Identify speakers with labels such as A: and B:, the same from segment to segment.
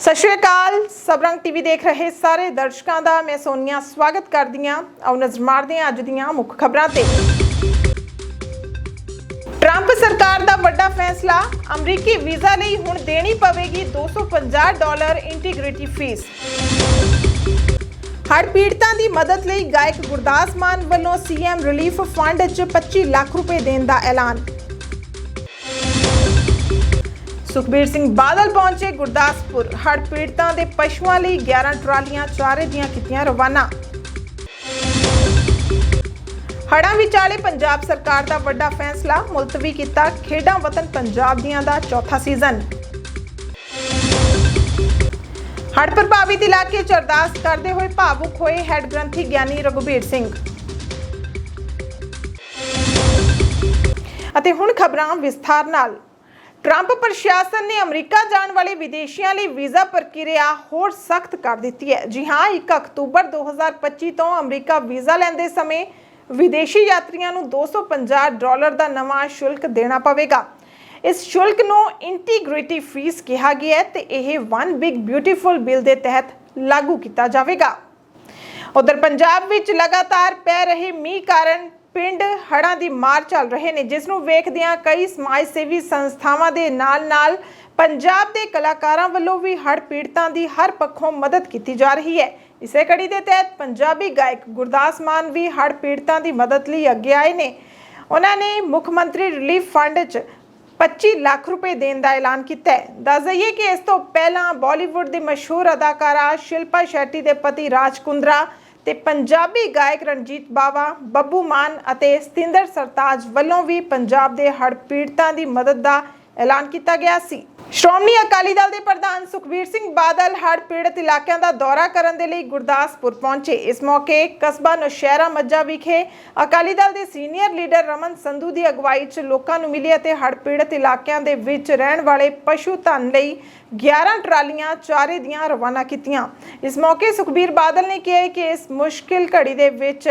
A: ਸਤਿ ਸ਼੍ਰੀ ਅਕਾਲ। ਸਬਰੰਗ ਟੀਵੀ ਦੇਖ ਰਹੇ ਸਾਰੇ ਦਰਸ਼ਕਾਂ ਦਾ। ਮੈਂ ਸੋਨੀਆ ਸਵਾਗਤ ਕਰਦੀ ਹਾਂ। ਆਓ ਨਜ਼ਰ ਮਾਰਦੇ ਹਾਂ ਅੱਜ ਦੀਆਂ ਮੁੱਖ ਖਬਰਾਂ ਤੇ। ਟਰੰਪ ਸਰਕਾਰ ਦਾ ਵੱਡਾ ਫੈਸਲਾ। ਅਮਰੀਕੀ ਵੀਜ਼ਾ ਲਈ ਹੁਣ ਦੇਣੀ ਪਵੇਗੀ 250 ਡਾਲਰ ਇੰਟੀਗ੍ਰਿਟੀ ਫੀਸ। ਹੜ੍ਹ ਪੀੜਤਾਂ ਦੀ ਮਦਦ ਲਈ ਗਾਇਕ ਗੁਰਦਾਸ ਮਾਨ ਵੱਲੋਂ ਸੀਐਮ ਰਿਲੀਫ ਫੰਡ 'ਚ 25 ਲੱਖ ਰੁਪਏ ਦੇਣ ਦਾ ਐਲਾਨ। ਸੁਖਬੀਰ ਸਿੰਘ ਬਾਦਲ ਪਹੁੰਚੇ ਗੁਰਦਾਸਪੁਰ। ਹੜ੍ਹ ਪੀੜਤਾਂ ਦੇ ਪਸ਼ੂਆਂ ਲਈ 11 ਟਰਾਲੀਆਂ, ਚਾਰੇ ਦੀਆਂ ਕੀਤੀਆਂ ਰਵਾਨਾ। ਹੜ੍ਹਾਂ ਵਿਚਾਲੇ ਪੰਜਾਬ ਸਰਕਾਰ ਦਾ ਵੱਡਾ ਫੈਸਲਾ, ਮੁਲਤਵੀ ਕੀਤਾ ਖੇਡਾਂ ਵਤਨ ਪੰਜਾਬ ਦੀਆਂ ਦਾ ਚੌਥਾ ਸੀਜ਼ਨ। ਹੜ੍ਹ ਪ੍ਰਭਾਵਿਤ ਇਲਾਕੇ 'ਚ ਅਰਦਾਸ ਕਰਦੇ ਹੋਏ ਭਾਵੁਕ ਹੋਏ ਹੈਡ ਗ੍ਰੰਥੀ ਗਿਆਨੀ ਰਘੁਬੀਰ ਸਿੰਘ। ਅਤੇ ਹੁਣ ਖਬਰਾਂ ਵਿਸਥਾਰ ਨਾਲ। ਟਰੰਪ ਪ੍ਰਸ਼ਾਸਨ ਨੇ ਅਮਰੀਕਾ ਜਾਣ ਵਾਲੇ ਵਿਦੇਸ਼ੀਆਂ ਲਈ ਵੀਜ਼ਾ ਪ੍ਰਕਿਰਿਆ ਹੋਰ ਸਖਤ ਕਰ ਦਿੱਤੀ ਹੈ। ਜੀ ਹਾਂ 1 ਅਕਤੂਬਰ 2025 ਤੋਂ ਅਮਰੀਕਾ ਵੀਜ਼ਾ ਲੈਂਦੇ ਸਮੇਂ ਵਿਦੇਸ਼ੀ ਯਾਤਰੀਆਂ ਨੂੰ 250 ਡਾਲਰ ਦਾ ਨਵਾਂ ਸ਼ੁਲਕ ਦੇਣਾ ਪਵੇਗਾ। ਇਸ ਸ਼ੁਲਕ ਨੂੰ ਇੰਟੀਗ੍ਰਿਟੀ ਫੀਸ ਕਿਹਾ ਗਿਆ ਹੈ ਤੇ ਇਹ ਵਨ ਬਿਗ ਬਿਊਟੀਫੁਲ ਬਿੱਲ ਦੇ ਤਹਿਤ ਲਾਗੂ ਕੀਤਾ ਜਾਵੇਗਾ। ਉਧਰ ਪੰਜਾਬ ਵਿੱਚ ਲਗਾਤਾਰ ਪੈ ਰਹੇ ਮੀਂਹ ਕਾਰਨ ਪਿੰਡ ਹੜ੍ਹਾਂ ਦੀ ਮਾਰ ਚੱਲ ਰਹੇ ਨੇ ਜਿਸ ਨੂੰ ਵੇਖਦਿਆਂ ਕਈ ਸਮਾਜ ਸੇਵੀ ਸੰਸਥਾਵਾਂ ਦੇ ਨਾਲ-ਨਾਲ ਪੰਜਾਬ ਦੇ ਕਲਾਕਾਰਾਂ ਵੱਲੋਂ ਵੀ ਹੜ੍ਹ ਪੀੜਤਾਂ ਦੀ ਹਰ ਪੱਖੋਂ ਮਦਦ ਕੀਤੀ ਜਾ ਰਹੀ ਹੈ। ਇਸੇ ਕੜੀ ਦੇ ਤਹਿਤ ਪੰਜਾਬੀ ਗਾਇਕ ਗੁਰਦਾਸ ਮਾਨ ਵੀ ਹੜ੍ਹ ਪੀੜਤਾਂ ਦੀ ਮਦਦ ਲਈ ਅੱਗੇ ਆਏ ਨੇ। ਉਹਨਾਂ ਨੇ ਮੁੱਖ ਮੰਤਰੀ ਰਿਲੀਫ ਫੰਡ 'ਚ 25 ਲੱਖ ਰੁਪਏ ਦੇਣ ਦਾ ਐਲਾਨ ਕੀਤਾ ਹੈ। ਦੱਸ ਦਈਏ ਕਿ ਇਸ ਤੋਂ ਪਹਿਲਾਂ ਬਾਲੀਵੁੱਡ ਦੀ ਮਸ਼ਹੂਰ ਅਦਾਕਾਰਾ ਸ਼ਿਲਪਾ ਸ਼ੈਟੀ ਦੇ ਪਤੀ ਰਾਜ ਕੁੰਦਰਾ ਤੇ ਪੰਜਾਬੀ ਗਾਇਕ ਰਣਜੀਤ ਬਾਵਾ, ਬੱਬੂ ਮਾਨ ਅਤੇ ਸਤਿੰਦਰ ਸਰਤਾਜ ਵੱਲੋਂ ਵੀ ਪੰਜਾਬ ਦੇ ਹੜ੍ਹ ਪੀੜਤਾਂ ਦੀ ਮਦਦ ਦਾ ਐਲਾਨ ਕੀਤਾ ਗਿਆ ਸੀ। ਸ਼੍ਰੋਮਣੀ ਅਕਾਲੀ ਦਲ ਦੇ ਪ੍ਰਧਾਨ ਸੁਖਬੀਰ ਸਿੰਘ ਬਾਦਲ ਹੜ੍ਹ ਪੀੜਤ ਇਲਾਕਿਆਂ ਦਾ ਦੌਰਾ ਕਰਨ ਦੇ ਲਈ ਗੁਰਦਾਸਪੁਰ ਪਹੁੰਚੇ। ਇਸ ਮੌਕੇ ਕਸਬਾ ਨੌਸ਼ਹਿਰਾ ਮੱਝਾ ਵਿਖੇ ਅਕਾਲੀ ਦਲ ਦੇ ਸੀਨੀਅਰ ਲੀਡਰ ਰਮਨ ਸੰਧੂ ਦੀ ਅਗਵਾਈ 'ਚ ਲੋਕਾਂ ਨੂੰ ਮਿਲੀ ਅਤੇ ਹੜ੍ਹ ਪੀੜਤ ਇਲਾਕਿਆਂ ਦੇ ਵਿੱਚ ਰਹਿਣ ਵਾਲੇ ਪਸ਼ੂ ਧਨ ਲਈ 11 ਟਰਾਲੀਆਂ ਚਾਰੇ ਦੀਆਂ ਰਵਾਨਾ ਕੀਤੀਆਂ। ਇਸ ਮੌਕੇ ਸੁਖਬੀਰ ਬਾਦਲ ਨੇ ਕਿਹਾ ਕਿ ਇਸ ਮੁਸ਼ਕਿਲ ਘੜੀ ਦੇ ਵਿੱਚ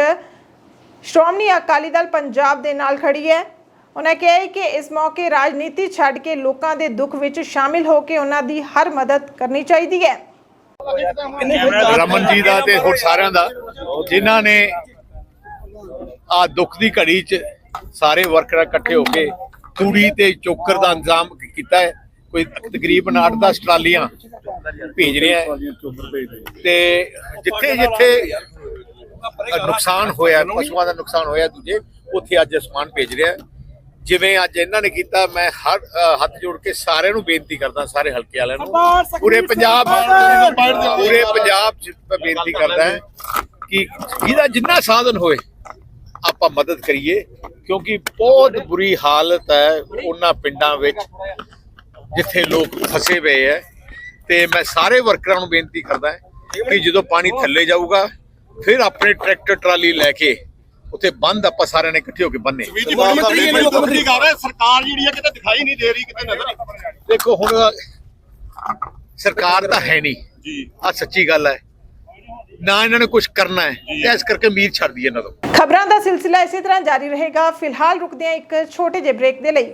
A: ਸ਼੍ਰੋਮਣੀ ਅਕਾਲੀ ਦਲ ਪੰਜਾਬ ਦੇ ਨਾਲ ਖੜੀ ਹੈ। ਉਹਨਾਂ ਕਿਹਾ ਕਿ ਇਸ ਮੌਕੇ ਰਾਜਨੀਤੀ ਛੱਡ ਕੇ ਲੋਕਾਂ ਦੇ ਦੁੱਖ ਵਿੱਚ ਸ਼ਾਮਿਲ ਹੋ ਕੇ ਉਹਨਾਂ ਦੀ ਹਰ ਮਦਦ ਕਰਨੀ ਚਾਹੀਦੀ ਹੈ।
B: ਰਮਨ ਜੀ ਦਾ ਤੇ ਹੋਰ ਸਾਰਿਆਂ ਦਾ। ਜਿਨ੍ਹਾਂ ਨੇ ਆ ਦੁੱਖ ਦੀ ਘੜੀ 'ਚ ਸਾਰੇ ਵਰਕਰ ਇਕੱਠੇ ਹੋ ਕੇ ਤੂੜੀ ਤੇ ਚੋਕਰ ਦਾ ਇੰਤਜ਼ਾਮ ਕੀਤਾ ਹੈ। ਕੋਈ ਤਕਰੀਬਨ 8-10 ਟਰਾਲੀਆਂ ਭੇਜ ਰਿਹਾ ਤੇ ਜਿੱਥੇ ਜਿੱਥੇ ਨੁਕਸਾਨ ਹੋਇਆ ਪਸ਼ੂਆਂ ਦਾ ਨੁਕਸਾਨ ਹੋਇਆ, ਦੂਜੇ, ਉੱਥੇ ਅੱਜ ਸਮਾਨ ਭੇਜ ਰਿਹਾ ਜਿਵੇਂ ਅੱਜ ਇਹਨਾਂ ਨੇ ਕੀਤਾ ਮੈਂ ਹਰ ਹੱਥ ਜੋੜ ਕੇ ਸਾਰਿਆਂ ਨੂੰ ਬੇਨਤੀ ਕਰਦਾ ਸਾਰੇ ਹਲਕੇ ਵਾਲਿਆਂ ਨੂੰ। ਪੂਰੇ ਪੰਜਾਬ ਪੂਰੇ ਪੰਜਾਬ ਚ ਬੇਨਤੀ ਕਰਦਾ ਕਿ ਜਿਹਦਾ ਜਿੰਨਾ ਸਾਧਨ ਹੋਏ ਆਪਾਂ ਮਦਦ ਕਰੀਏ ਕਿਉਂਕਿ ਬਹੁਤ ਬੁਰੀ ਹਾਲਤ ਹੈ ਉਹਨਾਂ ਪਿੰਡਾਂ ਵਿੱਚ ਜਿੱਥੇ ਲੋਕ ਫਸੇ ਪਏ ਹੈ। ਤੇ ਮੈਂ ਸਾਰੇ ਵਰਕਰਾਂ ਨੂੰ ਬੇਨਤੀ ਕਰਦਾ ਕਿ ਜਦੋਂ ਪਾਣੀ ਥੱਲੇ ਜਾਊਗਾ ਫਿਰ ਆਪਣੇ ਟਰੈਕਟਰ ਟਰਾਲੀ ਲੈ ਕੇ ਉੱਥੇ ਬੰਦ ਆਪਾਂ ਸਾਰਿਆਂ ਨੇ ਇਕੱਠੇ ਹੋ ਕੇ ਬੰਨੇ।
C: ਸਰਕਾਰ ਜਿਹੜੀ ਆ ਕਿਤੇ ਦਿਖਾਈ ਨਹੀਂ ਦੇ ਰਹੀ ਕਿਤੇ ਨਜ਼ਰ ਨਹੀਂ
B: ਦੇਖੋ ਹੁਣ ਸਰਕਾਰ ਤਾਂ ਹੈ ਨਹੀਂ।
C: ਜੀ।
B: ਆ ਸੱਚੀ ਗੱਲ ਹੈ। ਨਾ ਇਹਨਾਂ ਨੇ ਕੁਝ ਕਰਨਾ ਹੈ। ਤੇ ਇਸ ਕਰਕੇ ਉਮੀਦ ਛੱਡਦੀ ਇਹਨਾਂ ਤੋਂ।
A: ਖਬਰਾਂ ਦਾ ਸਿਲਸਿਲਾ ਇਸੇ ਤਰ੍ਹਾਂ ਜਾਰੀ ਰਹੇਗਾ। ਫਿਲਹਾਲ ਰੁਕਦੇ ਹਾਂ ਇੱਕ ਛੋਟੇ ਜਿਹੇ ਬ੍ਰੇਕ ਦੇ ਲਈ।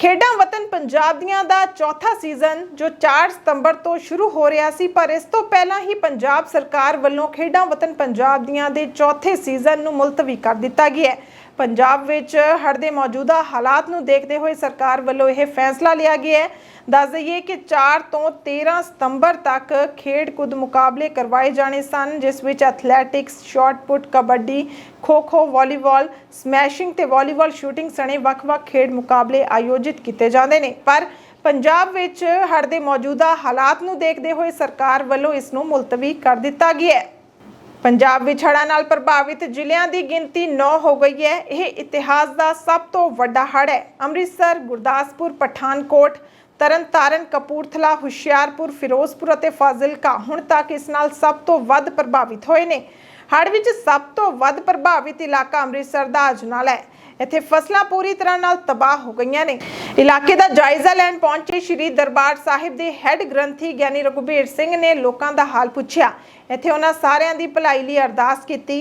A: ਖੇਡਾਂ ਵਤਨ ਪੰਜਾਬ ਦੀਆਂ ਦਾ ਚੌਥਾ ਸੀਜ਼ਨ ਜੋ 4 ਸਤੰਬਰ ਤੋਂ ਸ਼ੁਰੂ ਹੋ ਰਿਹਾ ਸੀ, ਪਰ ਇਸ ਤੋਂ ਪਹਿਲਾਂ ਹੀ ਪੰਜਾਬ ਸਰਕਾਰ ਵੱਲੋਂ ਖੇਡਾਂ ਵਤਨ ਪੰਜਾਬ ਦੀਆਂ ਦੇ ਚੌਥੇ ਸੀਜ਼ਨ ਨੂੰ ਮੁਲਤਵੀ ਕਰ ਦਿੱਤਾ ਗਿਆ ਹੈ। ਪੰਜਾਬ ਵਿੱਚ ਹੜ੍ਹ ਦੇ ਮੌਜੂਦਾ ਹਾਲਾਤ ਨੂੰ ਦੇਖਦੇ ਹੋਏ ਸਰਕਾਰ ਵੱਲੋਂ ਇਹ ਫੈਸਲਾ ਲਿਆ ਗਿਆ ਹੈ ਦੱਸ ਦਈਏ ਕਿ 4 ਤੋਂ 13 ਸਤੰਬਰ ਤੱਕ ਖੇਡ ਕੁੱਦ ਮੁਕਾਬਲੇ ਕਰਵਾਏ ਜਾਣੇ ਸਨ, ਜਿਸ ਵਿੱਚ athletics shot put kabaddi, kho-kho, volleyball, smashing ਤੇ ਵਾਲੀਬਾਲ ਸ਼ੂਟਿੰਗ ਸਣੇ ਵੱਖ-ਵੱਖ ਖੇਡ ਮੁਕਾਬਲੇ ਆਯੋਜਿਤ ਕੀਤੇ ਜਾਂਦੇ ਨੇ। ਪਰ ਪੰਜਾਬ ਵਿੱਚ ਹੜ੍ਹ ਦੇ ਮੌਜੂਦਾ ਹਾਲਾਤ ਨੂੰ ਦੇਖਦੇ ਹੋਏ ਸਰਕਾਰ ਵੱਲੋਂ ਇਸ ਨੂੰ ਮੁਲਤਵੀ ਕਰ ਦਿੱਤਾ ਗਿਆ ਹੈ। ਪੰਜਾਬ ਵਿੱਚ ਹੜ੍ਹਾਂ ਨਾਲ ਪ੍ਰਭਾਵਿਤ ਜ਼ਿਲ੍ਹਿਆਂ ਦੀ ਗਿਣਤੀ 9 ਹੋ ਗਈ ਹੈ। ਇਹ ਇਤਿਹਾਸ ਦਾ ਸਭ ਤੋਂ ਵੱਡਾ ਹੜ੍ਹ ਹੈ। ਅੰਮ੍ਰਿਤਸਰ, ਗੁਰਦਾਸਪੁਰ, ਪਠਾਨਕੋਟ ਤਰਨਤਾਰਨ ਕਪੂਰਥਲਾ, ਹੁਸ਼ਿਆਰਪੁਰ, ਫਿਰੋਜ਼ਪੁਰ ਅਤੇ ਫਾਜ਼ਿਲਕਾ ਹੁਣ ਤੱਕ ਇਸ ਨਾਲ ਸਭ ਤੋਂ ਵੱਧ ਪ੍ਰਭਾਵਿਤ ਹੋਏ ਨੇ। ਹੜ੍ਹ ਵਿੱਚ ਸਭ ਤੋਂ ਵੱਧ ਪ੍ਰਭਾਵਿਤ ਇਲਾਕਾ ਅੰਮ੍ਰਿਤਸਰ ਦਾ ਅਜਨਾਲ ਹੈ। ਇੱਥੇ ਫਸਲਾਂ ਪੂਰੀ ਤਰ੍ਹਾਂ ਨਾਲ ਤਬਾਹ ਹੋ ਗਈਆਂ ਨੇ। ਇਲਾਕੇ ਦਾ ਜਾਇਜ਼ਾ ਲੈਣ ਪਹੁੰਚੇ ਸ਼੍ਰੀ ਦਰਬਾਰ ਸਾਹਿਬ ਦੇ ਹੈੱਡ ਗ੍ਰੰਥੀ ਗਿਆਨੀ ਰਘੁਬੀਰ ਸਿੰਘ ਨੇ ਲੋਕਾਂ ਦਾ ਹਾਲ ਪੁੱਛਿਆ। ਇੱਥੇ ਉਹਨਾਂ ਸਾਰਿਆਂ ਦੀ ਭਲਾਈ ਲਈ ਅਰਦਾਸ ਕੀਤੀ।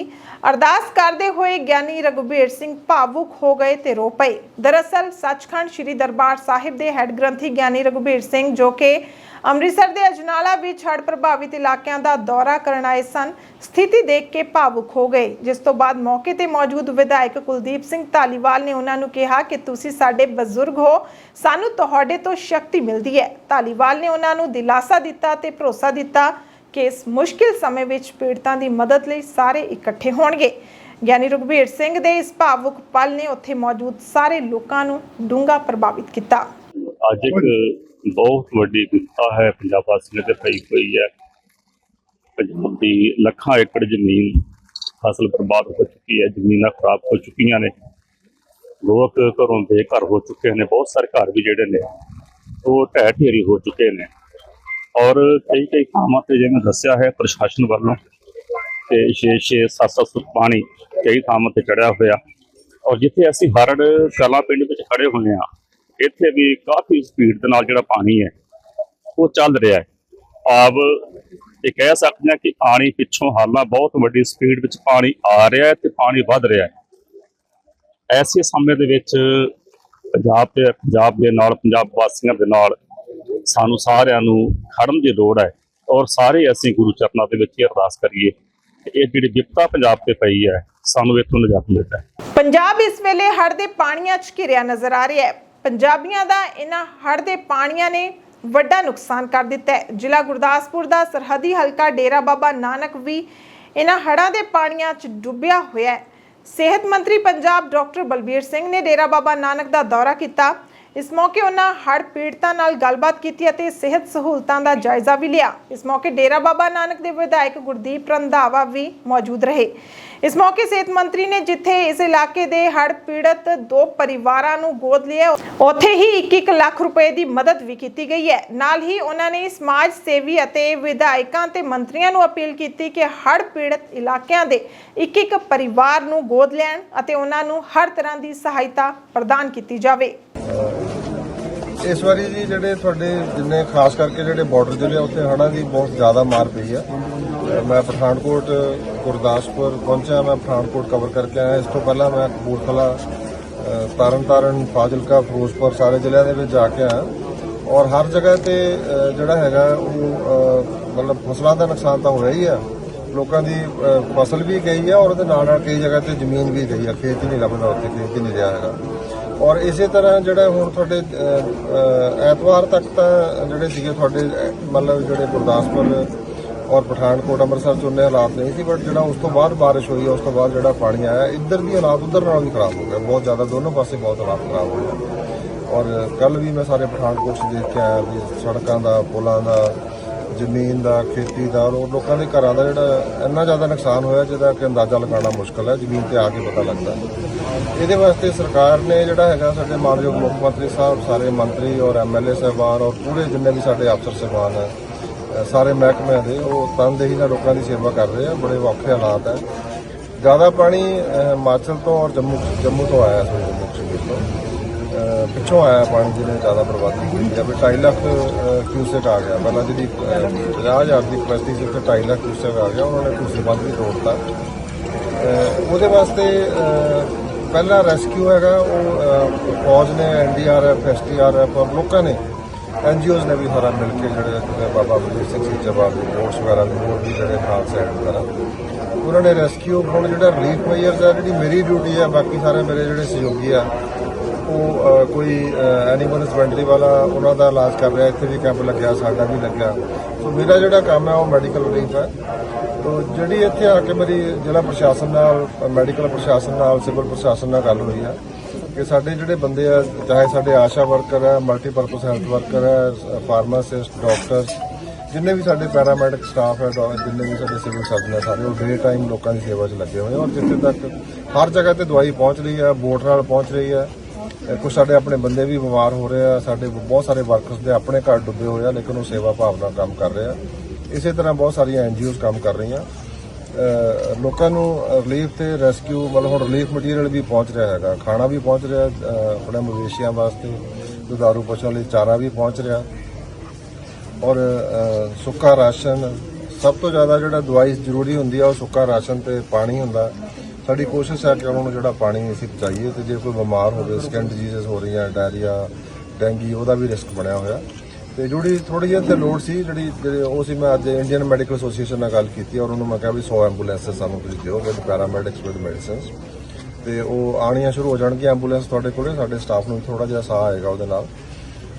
A: ਅਰਦਾਸ ਕਰਦੇ ਹੋਏ ਗਿਆਨੀ ਰਘੁਬੀਰ ਸਿੰਘ ਭਾਵੁਕ ਹੋ ਗਏ ਤੇ ਰੋ ਪਏ। ਦਰਅਸਲ ਸੱਚਖੰਡ ਸ਼੍ਰੀ ਦਰਬਾਰ ਸਾਹਿਬ ਦੇ ਹੈੱਡ ਗ੍ਰੰਥੀ ਗਿਆਨੀ ਰਘੁਬੀਰ ਸਿੰਘ ਜੋ ਕਿ ਅੰਮ੍ਰਿਤਸਰ ਦੇ ਅਜਨਾਲਾ ਵਿੱਚ ਹੜ੍ਹ ਪ੍ਰਭਾਵਿਤ ਇਲਾਕਿਆਂ ਦਾ ਦੌਰਾ ਕਰਨ ਆਏ ਸਨ, ਸਥਿਤੀ ਦੇਖ ਕੇ ਭਾਵੁਕ ਹੋ ਗਏ। ਜਿਸ ਤੋਂ ਬਾਅਦ ਮੌਕੇ ਤੇ ਮੌਜੂਦ ਵਿਧਾਇਕ ਕੁਲਦੀਪ ਸਿੰਘ ਧਾਲੀਵਾਲ ਨੇ ਉਹਨਾਂ ਨੂੰ ਕਿਹਾ ਕਿ ਤੁਸੀਂ ਸਾਡੇ ਬਜ਼ੁਰਗ ਹੋ, ਸਾਨੂੰ ਤੁਹਾਡੇ ਤੋਂ ਸ਼ਕਤੀ ਮਿਲਦੀ ਹੈ। ਧਾਲੀਵਾਲ ਨੇ ਉਹਨਾਂ ਨੂੰ ਦਿਲਾਸਾ ਦਿੱਤਾ ਤੇ ਭਰੋਸਾ ਦਿੱਤਾ ਕਿ ਇਸ ਮੁਸ਼ਕਿਲ ਸਮੇਂ ਵਿੱਚ ਪੀੜਤਾਂ ਦੀ ਮਦਦ ਲਈ ਸਾਰੇ ਇਕੱਠੇ ਹੋਣਗੇ। ਗਿਆਨੀ ਰਘਬੀਰ ਸਿੰਘ ਦੇ ਇਸ ਭਾਵੁਕ ਪਲ ਨੇ ਉੱਥੇ ਮੌਜੂਦ ਸਾਰੇ ਲੋਕਾਂ ਨੂੰ ਡੂੰਘਾ ਪ੍ਰਭਾਵਿਤ ਕੀਤਾ।
D: ਅੱਜ ਇੱਕ ਬਹੁਤ ਵੱਡੀ ਵਿਪਤਾ ਹੈ, ਪੰਜਾਬ ਵਾਸੀਆਂ ਤੇ ਪਈ ਹੋਈ ਹੈ। ਪੰਜਾਬ ਦੀ ਲੱਖਾਂ ਏਕੜ ਜ਼ਮੀਨ ਫਸਲ ਬਰਬਾਦ ਹੋ ਚੁੱਕੀ ਹੈ, ਜ਼ਮੀਨਾਂ ਖਰਾਬ ਹੋ ਚੁੱਕੀਆਂ ਨੇ। ਲੋਕ ਘਰੋਂ ਬੇਘਰ ਹੋ ਚੁੱਕੇ ਨੇ, ਬਹੁਤ ਸਾਰੇ ਘਰ ਵੀ ਜਿਹੜੇ ਨੇ ਉਹ ਢਹਿ ਢੇਰੀ ਹੋ ਚੁੱਕੇ ਨੇ। ਔਰ ਕਈ ਕਈ ਥਾਵਾਂ ਤੇ ਜਿਵੇਂ ਦੱਸਿਆ ਹੈ ਪ੍ਰਸ਼ਾਸਨ ਵੱਲੋਂ ਤੇ 6-6 7-7 ਫੁੱਟ ਪਾਣੀ ਕਈ ਥਾਵਾਂ ਤੇ ਚੜਿਆ ਹੋਇਆ। ਔਰ ਜਿੱਥੇ ਅਸੀਂ ਹਰੜ ਕਲਾ ਪਿੰਡ ਵਿੱਚ ਖੜੇ ਹੋਏ ਹਾਂ, ਇੱਥੇ ਵੀ ਕਾਫੀ ਸਪੀਡ ਦੇ ਨਾਲ ਜਿਹੜਾ ਪਾਣੀ ਹੈ, ਉਹ ਚੱਲ ਰਿਹਾ ਹੈ। ਆਬ ਇਹ ਕਹਿ ਸਕਦੇ ਹਾਂ ਕਿ ਪਾਣੀ ਪਿੱਛੋਂ ਹਾਲਾਂ ਬਹੁਤ ਵੱਡੀ ਸਪੀਡ ਵਿੱਚ ਪਾਣੀ ਆ ਰਿਹਾ ਹੈ ਤੇ ਪਾਣੀ ਵੱਧ ਰਿਹਾ ਹੈ। ਐਸੇ ਸਮੇਂ ਦੇ ਵਿੱਚ ਪੰਜਾਬ ਤੇ ਪੰਜਾਬ ਦੇ ਨਾਲ, ਪੰਜਾਬ ਵਾਸੀਆਂ ਦੇ ਨਾਲ ਸਾਨੂੰ ਸਾਰਿਆਂ ਨੂੰ ਖੜਨ ਦੀ ਲੋੜ ਹੈ ਔਰ ਸਾਰੇ ਅਸੀਂ ਗੁਰੂ ਚਰਨਾਂ ਦੇ ਵਿੱਚ ਅਰਦਾਸ ਕਰੀਏ ਇਹ ਜਿਹੜੀ ਵਿਪਤਾ ਪੰਜਾਬ ਤੇ ਪਈ ਹੈ, ਸਾਨੂੰ ਇੱਥੋਂ ਨਿਜਾਤ ਮਿਲਦਾ ਹੈ।
A: ਪੰਜਾਬ ਇਸ ਵੇਲੇ ਹੜ੍ਹ ਦੇ ਪਾਣੀਆਂ 'ਚ ਘਿਰਿਆ ਨਜ਼ਰ ਆ ਰਿਹਾ ਹੈ। ਪੰਜਾਬੀਆਂ ਦਾ ਇਹਨਾਂ ਹੜ੍ਹ ਦੇ ਪਾਣੀਆਂ ਨੇ ਵੱਡਾ ਨੁਕਸਾਨ ਕਰ ਦਿੱਤਾ ਹੈ। ਜ਼ਿਲ੍ਹਾ ਗੁਰਦਾਸਪੁਰ ਦਾ ਸਰਹੱਦੀ ਹਲਕਾ ਡੇਰਾ ਬਾਬਾ ਨਾਨਕ ਵੀ ਇਹਨਾਂ ਹੜਾਂ ਦੇ ਪਾਣੀਆਂ 'ਚ ਡੁੱਬਿਆ ਹੋਇਆ ਹੈ। ਸਿਹਤ ਮੰਤਰੀ ਪੰਜਾਬ ਡਾਕਟਰ ਬਲਬੀਰ ਸਿੰਘ ਨੇ ਡੇਰਾ ਬਾਬਾ ਨਾਨਕ ਦਾ ਦੌਰਾ ਕੀਤਾ। ਇਸ ਮੌਕੇ ਉਹਨਾਂ ਹੜ੍ਹ ਪੀੜਤਾਂ ਨਾਲ ਗੱਲਬਾਤ ਕੀਤੀ ਅਤੇ ਸਿਹਤ ਸਹੂਲਤਾਂ ਦਾ ਜਾਇਜ਼ਾ ਵੀ ਲਿਆ। ਇਸ ਮੌਕੇ ਡੇਰਾ ਬਾਬਾ ਨਾਨਕ ਦੇ ਵਿਧਾਇਕ ਗੁਰਦੀਪ ਰੰਧਾਵਾ ਵੀ ਮੌਜੂਦ ਰਹੇ। ਇਸ ਮੌਕੇ ਸਿਹਤ ਮੰਤਰੀ ਨੇ ਜਿੱਥੇ ਇਸ ਇਲਾਕੇ ਦੇ ਹੜ੍ਹ ਪੀੜਤ ਦੋ ਪਰਿਵਾਰਾਂ ਨੂੰ ਗੋਦ ਲਿਆ, ਉੱਥੇ ਹੀ 1-1 ਲੱਖ ਰੁਪਏ ਦੀ ਮਦਦ ਵੀ ਕੀਤੀ ਗਈ ਹੈ। ਨਾਲ ਹੀ ਉਹਨਾਂ ਨੇ ਸਮਾਜ ਸੇਵੀ ਅਤੇ ਵਿਧਾਇਕਾਂ ਤੇ ਮੰਤਰੀਆਂ ਨੂੰ ਅਪੀਲ ਕੀਤੀ ਕਿ ਹੜ੍ਹ ਪੀੜਤ ਇਲਾਕਿਆਂ ਦੇ ਇੱਕ ਇੱਕ ਪਰਿਵਾਰ ਨੂੰ ਗੋਦ ਲੈਣ ਅਤੇ ਉਹਨਾਂ ਨੂੰ ਹਰ ਤਰ੍ਹਾਂ ਦੀ ਸਹਾਇਤਾ ਪ੍ਰਦਾਨ ਕੀਤੀ ਜਾਵੇ।
E: ਇਸ ਵਾਰੀ ਜੀ ਜਿਹੜੇ ਤੁਹਾਡੇ ਜਿੰਨੇ ਖਾਸ ਕਰਕੇ ਜਿਹੜੇ ਬਾਰਡਰ ਜ਼ਿਲ੍ਹੇ ਆ, ਉੱਥੇ ਹੜ੍ਹਾਂ ਦੀ ਬਹੁਤ ਜ਼ਿਆਦਾ ਮਾਰ ਪਈ ਆ। ਮੈਂ ਪਠਾਨਕੋਟ ਗੁਰਦਾਸਪੁਰ ਪਹੁੰਚਿਆ ਮੈਂ ਪਠਾਨਕੋਟ ਕਵਰ ਕਰਕੇ ਆਇਆ। ਇਸ ਤੋਂ ਪਹਿਲਾਂ ਮੈਂ ਕਪੂਰਥਲਾ ਅ, ਤਰਨਤਾਰਨ ਫਾਜ਼ਿਲਕਾ ਫਿਰੋਜ਼ਪੁਰ ਸਾਰੇ ਜ਼ਿਲ੍ਹਿਆਂ ਦੇ ਵਿੱਚ ਜਾ ਕੇ ਆਇਆ। ਔਰ ਹਰ ਜਗ੍ਹਾ ਤੇ ਜਿਹੜਾ ਹੈਗਾ ਉਹ ਮਤਲਬ ਫਸਲਾਂ ਦਾ ਨੁਕਸਾਨ ਤਾਂ ਹੋਇਆ ਹੀ ਆ। ਲੋਕਾਂ ਦੀ ਫਸਲ ਵੀ ਗਈ ਆ ਔਰ ਉਹਦੇ ਨਾਲ ਨਾਲ ਕਈ ਜਗ੍ਹਾ ਤੇ ਜ਼ਮੀਨ ਵੀ ਗਈ ਆ। ਖੇਤ ਹੀ ਨਹੀਂ ਲੱਭਦਾ ਉੱਥੇ ਖੇਤ ਹੀ ਨਹੀਂ ਰਿਹਾ ਹੈਗਾ। ਔਰ ਇਸੇ ਤਰ੍ਹਾਂ ਜਿਹੜਾ ਹੁਣ ਤੁਹਾਡੇ ਐਤਵਾਰ ਤੱਕ ਤਾਂ ਜਿਹੜੇ ਸੀਗੇ ਤੁਹਾਡੇ, ਮਤਲਬ ਜਿਹੜੇ ਗੁਰਦਾਸਪੁਰ ਔਰ ਪਠਾਨਕੋਟ ਅੰਮ੍ਰਿਤਸਰ ਚ ਉਹਨੇ ਹਾਲਾਤ ਨਹੀਂ ਸੀ ਬਟ ਜਿਹੜਾ ਉਸ ਤੋਂ ਬਾਅਦ ਬਾਰਿਸ਼ ਹੋਈ, ਉਸ ਤੋਂ ਬਾਅਦ ਜਿਹੜਾ ਪਾਣੀ ਆਇਆ, ਇੱਧਰ ਦੀ ਹਾਲਾਤ ਉੱਧਰ ਨਾਲੋਂ ਵੀ ਖਰਾਬ ਹੋ ਗਏ। ਬਹੁਤ ਜ਼ਿਆਦਾ ਦੋਨੋਂ ਪਾਸੇ ਬਹੁਤ ਹਾਲਾਤ ਖਰਾਬ ਹੋ ਗਏ ਔਰ ਕੱਲ ਵੀ ਮੈਂ ਸਾਰੇ ਪਠਾਨਕੋਟ ਚ ਦੇਖ ਕੇ ਆਇਆ ਵੀ ਸੜਕਾਂ ਦਾ, ਪੁਲਾਂ ਦਾ ਜ਼ਮੀਨ ਦਾ, ਖੇਤੀ ਦਾ, ਔਰ ਲੋਕਾਂ ਦੇ ਘਰਾਂ ਦਾ ਜਿਹੜਾ ਇੰਨਾ ਜ਼ਿਆਦਾ ਨੁਕਸਾਨ ਹੋਇਆ, ਜਿਹਦਾ ਕਿ ਅੰਦਾਜ਼ਾ ਲਗਾਉਣਾ ਮੁਸ਼ਕਲ ਹੈ, ਜ਼ਮੀਨ ਤੇ ਆ ਕੇ ਪਤਾ ਲੱਗਦਾ ਇਹਦੇ ਵਾਸਤੇ ਸਰਕਾਰ ਨੇ ਜਿਹੜਾ ਹੈਗਾ, ਸਾਡੇ ਮਾਨਯੋਗ ਮੁੱਖ ਮੰਤਰੀ ਸਾਹਿਬ, ਸਾਰੇ ਮੰਤਰੀ ਔਰ ਐਮਐਲਏ ਸਾਹਿਬਾਨ ਔਰ ਪੂਰੇ ਜਿੰਨੇ ਵੀ ਸਾਡੇ ਅਫਸਰ ਸਾਹਿਬਾਨ ਹੈ ਸਾਰੇ ਮਹਿਕਮਿਆਂ ਦੇ, ਉਹ ਤਨਦੇਹੀ ਨਾਲ ਲੋਕਾਂ ਦੀ ਸੇਵਾ ਕਰ ਰਹੇ ਆ, ਬੜੇ ਔਖੇ ਹਾਲਾਤ ਹੈ। ਜ਼ਿਆਦਾ ਪਾਣੀ ਹਿਮਾਚਲ ਤੋਂ ਔਰ ਜੰਮੂ ਜੰਮੂ ਤੋਂ ਆਇਆ ਸੀ, ਜੰਮੂ ਤੋਂ। ਪਿੱਛੋਂ ਆਇਆ ਪਾਣੀ ਜਿਹਨੇ ਜ਼ਿਆਦਾ ਬਰਬਾਦੀ ਕੀਤੀ ਹੈ। ਵੀ 2.5 ਲੱਖ ਅ, ਕਿਊਸੈਕ ਆ ਗਿਆ। ਪਹਿਲਾਂ ਜਿਹੜੀ 50000 ਦੀ ਕਪੈਸਿਟੀ ਸੀ ਉੱਥੇ 2.5 ਲੱਖ ਕਿਊਸੈਕ ਆ ਗਿਆ। ਉਹਨਾਂ ਨੇ ਕੁਰਸੀ ਬੰਦ ਵੀ ਤੋੜਤਾ। ਅ, ਉਹਦੇ ਵਾਸਤੇ ਅ, ਪਹਿਲਾ ਰੈਸਕਿਊ ਹੈਗਾ ਉਹ ਫੌਜ ਨੇ ਐਨਡੀਆਰਐਫ ਐਸਟੀਆਰਐਫ ਔਰ ਲੋਕਾਂ ਨੇ ਐਨਜੀਓਜ਼ ਨੇ ਵੀ ਸਾਰਾ ਮਿਲ ਕੇ ਜਿਹੜੇ ਬਾਬਾ ਬਲਵੀਰ ਸਿੰਘ ਸੀ ਜਵਾਬ ਦੀ ਫੋਰਸ ਵਗੈਰਾ ਵੀ ਹੋਰ ਵੀ ਜਿਹੜੇ ਨਾਲ ਸਾਈਡ ਵਗੈਰਾ ਉਹਨਾਂ ਨੇ ਰੈਸਕਿਊ ਹੁਣ ਜਿਹੜਾ ਰਿਲੀਫ ਮੇਜਰਸ ਆ ਜਿਹੜੀ ਮੇਰੀ ਡਿਊਟੀ ਆ ਬਾਕੀ ਸਾਰੇ ਮੇਰੇ ਜਿਹੜੇ ਸਹਿਯੋਗੀ ਆ ਉਹ ਕੋਈ ਐਨੀਮਲ ਹਸਬੈਂਡਰੀ ਵਾਲਾ ਉਹਨਾਂ ਦਾ ਇਲਾਜ ਕਰ ਰਿਹਾ, ਇੱਥੇ ਵੀ ਕੈਂਪ ਲੱਗਿਆ, ਸਾਡਾ ਵੀ ਲੱਗਿਆ। ਸੋ ਮੇਰਾ ਜਿਹੜਾ ਕੰਮ ਹੈ, ਉਹ ਮੈਡੀਕਲ ਰੀਫ ਹੈ। ਤੋ, ਜਿਹੜੀ ਇੱਥੇ ਆ ਕੇ ਮੇਰੀ ਜ਼ਿਲ੍ਹਾ ਪ੍ਰਸ਼ਾਸਨ ਨਾਲ ਮੈਡੀਕਲ ਪ੍ਰਸ਼ਾਸਨ ਨਾਲ ਸਿਵਲ ਪ੍ਰਸ਼ਾਸਨ ਨਾਲ ਗੱਲ ਹੋਈ ਆ ਕਿ ਸਾਡੇ ਜਿਹੜੇ ਬੰਦੇ ਆ, ਚਾਹੇ ਸਾਡੇ ਆਸ਼ਾ ਵਰਕਰ ਹੈ ਮਲਟੀਪਰਪਸ ਹੈਲਥ ਵਰਕਰ ਹੈ ਫਾਰਮਾਸਿਸਟ ਡਾਕਟਰਸ ਜਿੰਨੇ ਵੀ ਸਾਡੇ ਪੈਰਾਮੈਡਿਕ ਸਟਾਫ ਹੈ ਜਿੰਨੇ ਵੀ ਸਾਡੇ ਸਿਵਲ ਸਰਜਨ ਹੈ, ਸਾਰੇ ਉਹ ਡੇ ਟਾਈਮ ਲੋਕਾਂ ਦੀ ਸੇਵਾ 'ਚ ਲੱਗੇ ਹੋਏ ਔਰ ਜਿੱਥੇ ਤੱਕ ਹਰ ਜਗ੍ਹਾ ਤੇ ਦਵਾਈ ਪਹੁੰਚ ਰਹੀ ਹੈ ਬੋਟ ਨਾਲ ਪਹੁੰਚ ਰਹੀ ਹੈ ਕੁਝ ਸਾਡੇ ਆਪਣੇ ਬੰਦੇ ਵੀ ਬਿਮਾਰ ਹੋ ਰਹੇ ਆ, ਸਾਡੇ ਬਹੁਤ ਸਾਰੇ ਵਰਕਰਸ ਦੇ ਆਪਣੇ ਘਰ ਡੁੱਬੇ ਹੋਏ ਆ, ਲੇਕਿਨ ਉਹ ਸੇਵਾ ਭਾਵਨਾ ਕੰਮ ਕਰ ਰਹੇ ਆ। ਇਸੇ ਤਰ੍ਹਾਂ ਬਹੁਤ ਸਾਰੀਆਂ ਐਨਜੀਓਜ਼ ਕੰਮ ਕਰ ਰਹੀਆਂ। ਲੋਕਾਂ ਨੂੰ ਰਿਲੀਫ ਤੇ ਰੈਸਕਿਊ ਮਤਲਬ ਹੁਣ ਰਿਲੀਫ ਮਟੀਰੀਅਲ ਵੀ ਪਹੁੰਚ ਰਿਹਾ ਹੈਗਾ, ਖਾਣਾ ਵੀ ਪਹੁੰਚ ਰਿਹਾ ਆਪਣੇ ਮਵੇਸ਼ੀਆਂ ਵਾਸਤੇ, ਦੁਧਾਰੂ ਪਸ਼ੂਆਂ ਲਈ ਚਾਰਾ ਵੀ ਪਹੁੰਚ ਰਿਹਾ। ਔਰ ਸੁੱਕਾ ਰਾਸ਼ਨ, ਸਭ ਤੋਂ ਜ਼ਿਆਦਾ ਜਿਹੜਾ ਦਵਾਈ ਜ਼ਰੂਰੀ ਹੁੰਦੀ ਆ, ਉਹ ਸੁੱਕਾ ਰਾਸ਼ਨ ਤੇ ਪਾਣੀ ਹੁੰਦਾ। ਸਾਡੀ ਕੋਸ਼ਿਸ਼ ਹੈ ਕਿ ਉਹਨਾਂ ਨੂੰ ਜਿਹੜਾ ਪਾਣੀ ਅਸੀਂ ਪਹੁੰਚਾਈਏ ਤੇ ਜੇ ਕੋਈ ਬਿਮਾਰ ਹੋਵੇ ਸਕਿਨ ਡਿਜ਼ੀਜ਼ਸ ਹੋ ਰਹੀਆਂ ਡਾਇਰੀਆ ਡੈਂਗੀ ਉਹਦਾ ਵੀ ਰਿਸਕ ਬਣਿਆ ਹੋਇਆ। ਤੇ ਜਿਹੜੀ ਥੋੜੀ ਜਿਹੀ ਇੱਥੇ ਲੋਡ ਸੀ, ਜਿਹੜੀ ਜਿਹੜੇ ਉਹ ਸੀ, ਮੈਂ ਅੱਜ ਇੰਡੀਅਨ ਮੈਡੀਕਲ ਐਸੋਸੀਏਸ਼ਨ ਨਾਲ ਗੱਲ ਕੀਤੀ ਔਰ ਉਹਨੂੰ ਮੈਂ ਕਿਹਾ ਵੀ 100 ਐਂਬੂਲੈਂਸ ਸਾਨੂੰ ਤੁਸੀਂ ਦਿਓ ਵਿਦ ਪੈਰਾਮੈਡਿਕਸ ਵਿਦ ਮੈਡੀਸਿਨਸ ਤੇ ਉਹ ਆਣੀਆਂ ਸ਼ੁਰੂ ਹੋ ਜਾਣਗੀਆਂ, ਐਂਬੂਲੈਂਸ ਤੁਹਾਡੇ ਕੋਲੇ, ਸਾਡੇ ਸਟਾਫ ਨੂੰ ਥੋੜਾ ਜਿਹਾ ਸਾਹ ਆਏਗਾ ਉਹਦੇ ਨਾਲ।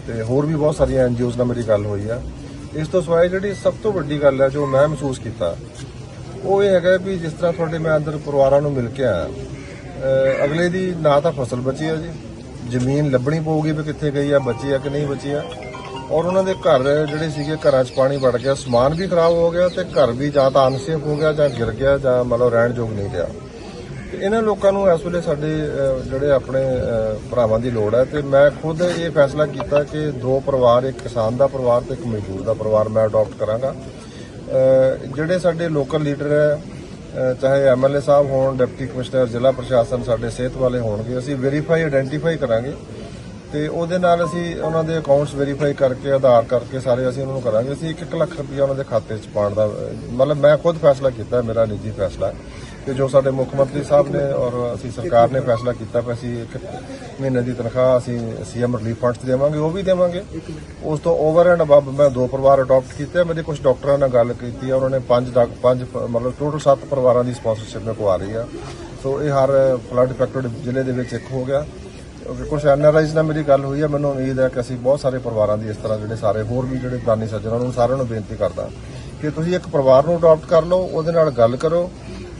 E: ਤੇ ਹੋਰ ਵੀ ਬਹੁਤ ਸਾਰੀਆਂ ਐਨਜੀਓਜ਼ ਨਾਲ ਮੇਰੀ ਗੱਲ ਹੋਈ ਆ। ਇਸ ਤੋਂ ਸਿਵਾਏ ਜਿਹੜੀ ਸਭ ਤੋਂ ਵੱਡੀ ਗੱਲ ਹੈ, ਜੋ ਮੈਂ ਮਹਿਸੂਸ ਕੀਤਾ ਉਹ ਇਹ ਹੈਗਾ ਵੀ ਜਿਸ ਤਰ੍ਹਾਂ ਤੁਹਾਡੇ ਮੈਂ ਅੰਦਰ ਪਰਿਵਾਰਾਂ ਨੂੰ ਮਿਲ ਕੇ ਆਇਆ ਅਗਲੇ ਦੀ ਨਾ ਤਾਂ ਫਸਲ ਬਚੀ ਆ ਜੀ, ਜ਼ਮੀਨ ਲੱਭਣੀ ਪਊਗੀ ਵੀ ਕਿੱਥੇ ਗਈ ਆ, ਬਚੀ ਆ ਕਿ ਨਹੀਂ ਬਚੀ ਆ। ਔਰ ਉਹਨਾਂ ਦੇ ਘਰ ਜਿਹੜੇ ਸੀਗੇ, ਘਰਾਂ 'ਚ ਪਾਣੀ ਵੜ ਗਿਆ, ਸਮਾਨ ਵੀ ਖਰਾਬ ਹੋ ਗਿਆ ਤੇ ਘਰ ਵੀ ਜਾਂ ਤਾਂ ਅਨਸੇਫ ਹੋ ਗਿਆ ਜਾਂ ਗਿਰ ਗਿਆ ਜਾਂ ਮਤਲਬ ਰਹਿਣ ਯੋਗ ਨਹੀਂ ਰਿਹਾ। ਤੇ ਇਹਨਾਂ ਲੋਕਾਂ ਨੂੰ ਇਸ ਵੇਲੇ ਸਾਡੇ ਜਿਹੜੇ ਆਪਣੇ ਭਰਾਵਾਂ ਦੀ ਲੋੜ ਹੈ ਤੇ ਮੈਂ ਖੁਦ ਇਹ ਫੈਸਲਾ ਕੀਤਾ ਕਿ ਦੋ ਪਰਿਵਾਰ, ਇੱਕ ਕਿਸਾਨ ਦਾ ਪਰਿਵਾਰ ਤੇ ਇੱਕ ਮਜ਼ਦੂਰ ਦਾ ਪਰਿਵਾਰ ਮੈਂ ਅਡਾਪਟ ਕਰਾਂਗਾ। ਜਿਹੜੇ ਸਾਡੇ ਲੋਕਲ ਲੀਡਰ ਹੈ ਅਹ, ਚਾਹੇ ਐਮਐਲਏ ਸਾਹਿਬ ਹੋਣ ਡਿਪਟੀ ਕਮਿਸ਼ਨਰ ਜ਼ਿਲ੍ਹਾ ਪ੍ਰਸ਼ਾਸਨ ਸਾਡੇ ਸਿਹਤ ਵਾਲੇ ਹੋਣਗੇ ਅਸੀਂ ਵੈਰੀਫਾਈ ਆਇਡੈਂਟੀਫਾਈ ਕਰਾਂਗੇ ਤੇ ਉਹਦੇ ਨਾਲ ਅਸੀਂ ਉਹਨਾਂ ਦੇ ਅਕਾਊਂਟਸ ਵੈਰੀਫਾਈ ਕਰਕੇ ਆਧਾਰ ਕਰਕੇ ਸਾਰੇ ਅਸੀਂ ਉਹਨਾਂ ਨੂੰ ਕਰਾਂਗੇ। ਅਸੀਂ 1-1 ਲੱਖ ਰੁਪਇਆ ਉਹਨਾਂ ਦੇ ਖਾਤੇ 'ਚ ਪਾਉਣ ਦਾ ਮਤਲਬ ਮੈਂ ਖੁਦ ਫੈਸਲਾ ਕੀਤਾ ਮੇਰਾ ਨਿੱਜੀ ਫੈਸਲਾ। ਹੈ ਕਿ ਜੋ ਸਾਡੇ ਮੁੱਖ ਮੰਤਰੀ ਸਾਹਿਬ ਨੇ ਔਰ ਅਸੀਂ ਸਰਕਾਰ ਨੇ ਫੈਸਲਾ ਕੀਤਾ ਕਿ ਅਸੀਂ ਇੱਕ ਮਹੀਨੇ ਦੀ ਤਨਖਾਹ ਅਸੀਂ ਸੀਐਮ ਰਿਲੀਫ ਫੰਡ 'ਚ ਦੇਵਾਂਗੇ, ਉਹ ਵੀ ਦੇਵਾਂਗੇ। ਉਸ ਤੋਂ ਓਵਰ ਐਂਡ ਅਬਵ ਮੈਂ ਦੋ ਪਰਿਵਾਰ ਅਡਾਪਟ ਕੀਤੇ, ਮੇਰੇ ਕੁਝ ਡਾਕਟਰਾਂ ਨਾਲ ਗੱਲ ਕੀਤੀ ਆ ਉਹਨਾਂ ਨੇ ਪੰਜ ਡਾਕ- ਪੰਜ ਮਤਲਬ ਟੋਟਲ 7 ਪਰਿਵਾਰਾਂ ਦੀ ਸਪਾਂਸਰਸ਼ਿਪ ਮੇਰੇ ਕੋਲ ਆ ਰਹੀ ਆ ਸੋ ਇਹ ਹਰ ਫਲੱਡ ਇਫੈਕਟਡ ਜ਼ਿਲ੍ਹੇ ਦੇ ਵਿੱਚ ਇੱਕ ਹੋ ਗਿਆ। ਕਿਉਂਕਿ ਕੁਝ ਐਨਆਰਆਈਜ਼ ਨਾਲ ਮੇਰੀ ਗੱਲ ਹੋਈ ਹੈ, ਮੈਨੂੰ ਉਮੀਦ ਹੈ ਕਿ ਅਸੀਂ ਬਹੁਤ ਸਾਰੇ ਪਰਿਵਾਰਾਂ ਦੀ ਇਸ ਤਰ੍ਹਾਂ ਜਿਹੜੇ ਸਾਰੇ ਹੋਰ ਵੀ ਜਿਹੜੇ ਦਾਨੀ ਸੱਜਣਾਂ ਨੂੰ ਸਾਰਿਆਂ ਨੂੰ ਬੇਨਤੀ ਕਰਦਾ ਕਿ ਤੁਸੀਂ ਇੱਕ ਪਰਿਵਾਰ ਨੂੰ ਅਡਾਪਟ ਕਰ ਲਓ, ਉਹਦੇ ਨਾਲ ਗੱਲ ਕਰੋ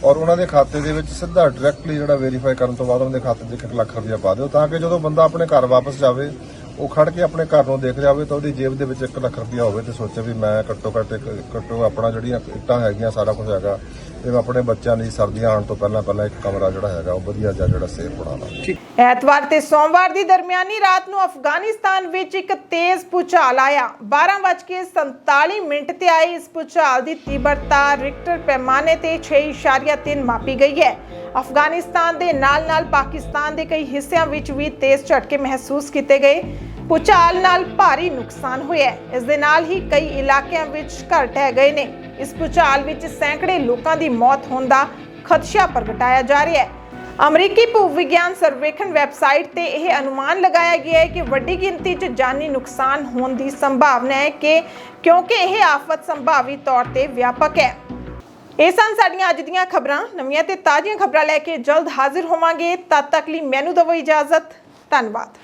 E: ਔਰ ਉਹਨਾਂ ਦੇ ਖਾਤੇ ਦੇ ਵਿੱਚ ਸਿੱਧਾ ਡਾਇਰੈਕਟਲੀ ਜਿਹੜਾ ਵੈਰੀਫਾਈ ਕਰਨ ਤੋਂ ਬਾਅਦ ਉਹਨਾਂ ਦੇ ਖਾਤੇ 'ਚ 1 ਲੱਖ ਰੁਪਇਆ ਪਾ ਦਿਓ, ਤਾਂ ਕਿ ਜਦੋਂ ਬੰਦਾ ਆਪਣੇ ਘਰ ਵਾਪਸ ਜਾਵੇ ਉਹ ਖੜ ਕੇ ਆਪਣੇ ਘਰ ਨੂੰ ਦੇਖ ਰਿਹਾ ਹੋਵੇ ਤਾਂ ਉਹਦੀ ਜੇਬ ਦੇ ਵਿੱਚ 1 ਲੱਖ ਰੁਪਇਆ ਹੋਵੇ ਤੇ ਸੋਚੇ ਵੀ ਮੈਂ ਘੱਟੋ ਘੱਟ ਇੱਕ ਘੱਟੋ ਆਪਣਾ ਜਿਹੜੀਆਂ ਇੱਟਾਂ ਹੈਗੀਆਂ ਸਾਰਾ ਕੁਝ ਹੈਗਾ। ਤੇ ਮੈਂ ਆਪਣੇ ਬੱਚਿਆਂ ਲਈ ਸਰਦੀਆਂ ਆਉਣ ਤੋਂ ਪਹਿਲਾਂ ਪਹਿਲਾਂ ਇੱਕ ਕਮਰਾ ਜਿਹੜਾ ਹੈਗਾ ਉਹ ਵਧੀਆ ਜਿਹਾ ਜਿਹੜਾ ਸੇਫ ਬਣਾ ਲਾਂ।
A: ਐਤਵਾਰ ਤੇ ਸੋਮਵਾਰ ਦੀ ਦਰਮਿਆਨੀ ਰਾਤ ਨੂੰ ਅਫਗਾਨਿਸਤਾਨ ਵਿੱਚ ਇੱਕ ਤੇਜ਼ ਭੂਚਾਲ ਆਇਆ। 12:47 ਮਿੰਟ ਤੇ ਆਏ ਇਸ ਭੂਚਾਲ ਦੀ ਤੀਬਰਤਾ ਰਿਕਟਰ ਪੈਮਾਨੇ ਤੇ 6.3 ਮਾਪੀ ਗਈ ਹੈ। ਅਫਗਾਨਿਸਤਾਨ ਦੇ ਨਾਲ-ਨਾਲ ਪਾਕਿਸਤਾਨ ਦੇ ਕਈ ਹਿੱਸਿਆਂ ਵਿੱਚ ਵੀ ਤੇਜ਼ ਝਟਕੇ ਮਹਿਸੂਸ ਕੀਤੇ ਗਏ। ਭੂਚਾਲ ਨਾਲ ਭਾਰੀ ਨੁਕਸਾਨ ਹੋਇਆ ਇਸ ਦੇ ਨਾਲ ਹੀ ਕਈ ਇਲਾਕਿਆਂ ਵਿੱਚ ਘਰ ਢਹਿ ਗਏ ਨੇ। ਇਸ ਭੂਚਾਲ ਵਿੱਚ ਸੈਂਕੜੇ ਲੋਕਾਂ ਦੀ ਮੌਤ ਹੋਣ ਦਾ ਖਦਸ਼ਾ ਪ੍ਰਗਟਾਇਆ ਜਾ ਰਿਹਾ ਹੈ। ਅਮਰੀਕੀ ਭੂ ਵਿਗਿਆਨ ਸਰਵੇਖਣ ਵੈਬਸਾਈਟ ਤੇ ਇਹ ਅਨੁਮਾਨ ਲਗਾਇਆ ਗਿਆ ਹੈ ਕਿ ਵੱਡੀ ਗਿਣਤੀ 'ਚ ਜਾਨੀ ਨੁਕਸਾਨ ਹੋਣ ਦੀ ਸੰਭਾਵਨਾ ਹੈ ਕਿ ਕਿਉਂਕਿ ਇਹ ਆਫਤ ਸੰਭਾਵੀ ਤੌਰ ਤੇ ਵਿਆਪਕ ਹੈ। ਇਹ ਸਨ ਸਾਡੀਆਂ ਅੱਜ ਦੀਆਂ ਖਬਰਾਂ। ਨਵੀਆਂ ਤੇ ਤਾਜ਼ੀਆਂ ਖਬਰਾਂ ਲੈ ਕੇ ਜਲਦ ਹਾਜ਼ਰ ਹੋਵਾਂਗੇ। ਤਦ ਤੱਕ ਲਈ ਮੈਨੂੰ ਦਿਓ ਇਜਾਜ਼ਤ। ਧੰਨਵਾਦ।